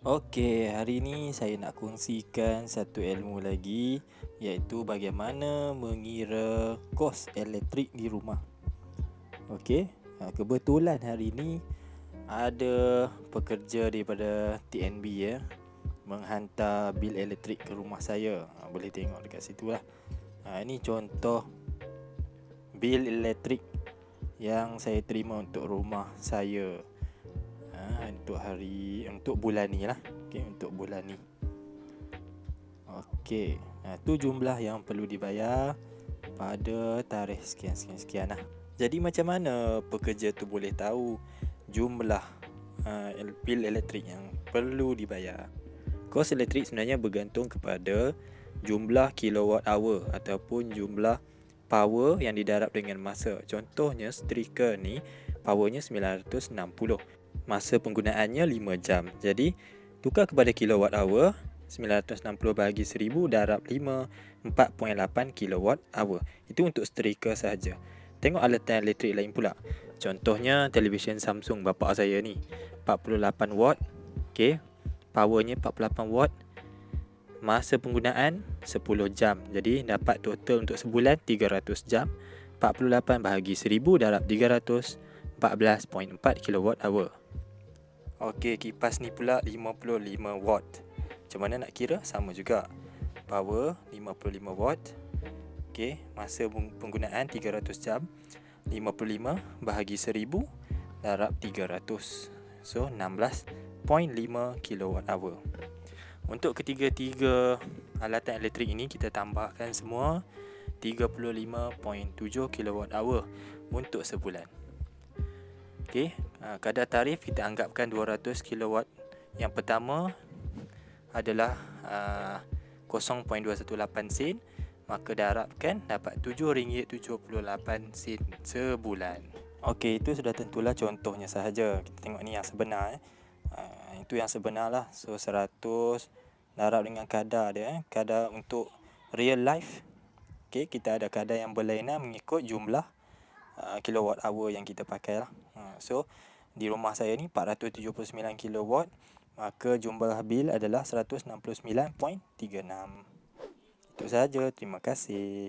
Okey, hari ini saya nak kongsikan satu ilmu lagi iaitu bagaimana mengira kos elektrik di rumah. Okey, ha, kebetulan hari ini ada pekerja daripada TNB ya menghantar bil elektrik ke rumah saya. Ha, boleh tengok dekat situ lah. Ha, ini contoh bil elektrik yang saya terima untuk rumah saya ha, untuk hari untuk bulan ni lah okay, untuk bulan ni Okey, ha, tu jumlah yang perlu dibayar pada tarikh sekian sekian sekian lah. Jadi macam mana pekerja tu boleh tahu jumlah uh, bil elektrik yang perlu dibayar? Kos elektrik sebenarnya bergantung kepada jumlah kilowatt hour ataupun jumlah power yang didarab dengan masa. Contohnya striker ni powernya 960. Masa penggunaannya 5 jam. Jadi tukar kepada kilowatt hour 960 bahagi 1000 darab 5 4.8 kilowatt hour. Itu untuk striker sahaja. Tengok alatan elektrik lain pula. Contohnya televisyen Samsung bapa saya ni 48 watt. Okey. Powernya 48 watt masa penggunaan 10 jam. Jadi dapat total untuk sebulan 300 jam. 48 bahagi 1000 darab 300 14.4 kWh. Okey, kipas ni pula 55 watt. Macam mana nak kira? Sama juga. Power 55 watt. Okey, masa penggunaan 300 jam. 55 bahagi 1000 darab 300. So 16.5 kWh. Untuk ketiga-tiga alatan elektrik ini kita tambahkan semua 35.7 kWh untuk sebulan. Okey, ha, kadar tarif kita anggapkan 200 kW. Yang pertama adalah uh, 0.218 sen, maka darabkan dapat RM7.78 sebulan. Okey, itu sudah tentulah contohnya sahaja. Kita tengok ni yang sebenar eh. Uh, itu yang sebenar lah. So 100 darab dengan kadar dia eh. kadar untuk real life okey kita ada kadar yang berlainan mengikut jumlah uh, kilowatt hour yang kita pakai lah. Uh, so di rumah saya ni 479 kilowatt maka jumlah bil adalah 169.36 itu saja terima kasih